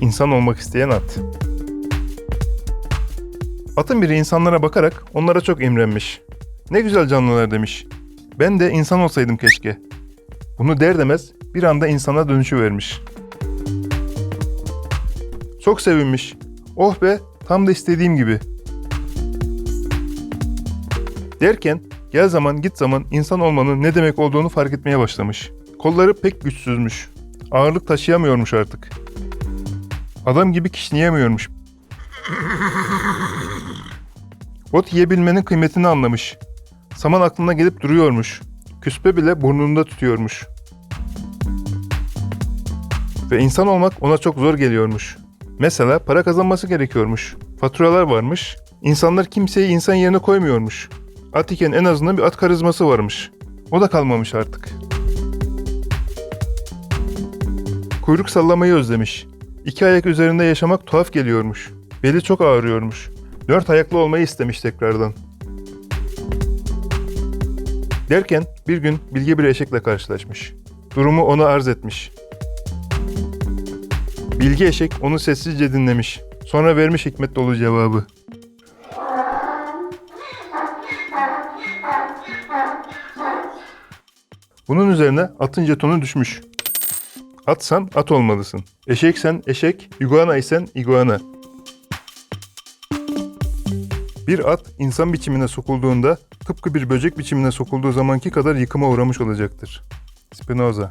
İnsan olmak isteyen at. Atın biri insanlara bakarak onlara çok imrenmiş. Ne güzel canlılar demiş. Ben de insan olsaydım keşke. Bunu der demez bir anda insana dönüşüvermiş. Çok sevinmiş. Oh be tam da istediğim gibi. Derken gel zaman git zaman insan olmanın ne demek olduğunu fark etmeye başlamış. Kolları pek güçsüzmüş. Ağırlık taşıyamıyormuş artık. Adam gibi kişneyemiyormuş. Ot yiyebilmenin kıymetini anlamış. Saman aklına gelip duruyormuş. Küspe bile burnunda tutuyormuş. Ve insan olmak ona çok zor geliyormuş. Mesela para kazanması gerekiyormuş. Faturalar varmış. İnsanlar kimseyi insan yerine koymuyormuş. At iken en azından bir at karizması varmış. O da kalmamış artık. Kuyruk sallamayı özlemiş. İki ayak üzerinde yaşamak tuhaf geliyormuş. Beli çok ağrıyormuş. Dört ayaklı olmayı istemiş tekrardan. Derken bir gün bilge bir eşekle karşılaşmış. Durumu ona arz etmiş. Bilge eşek onu sessizce dinlemiş. Sonra vermiş hikmet dolu cevabı. Bunun üzerine atın jetonu düşmüş. Atsan at olmalısın. Eşeksen eşek, iguana isen iguana. Bir at insan biçimine sokulduğunda tıpkı bir böcek biçimine sokulduğu zamanki kadar yıkıma uğramış olacaktır. Spinoza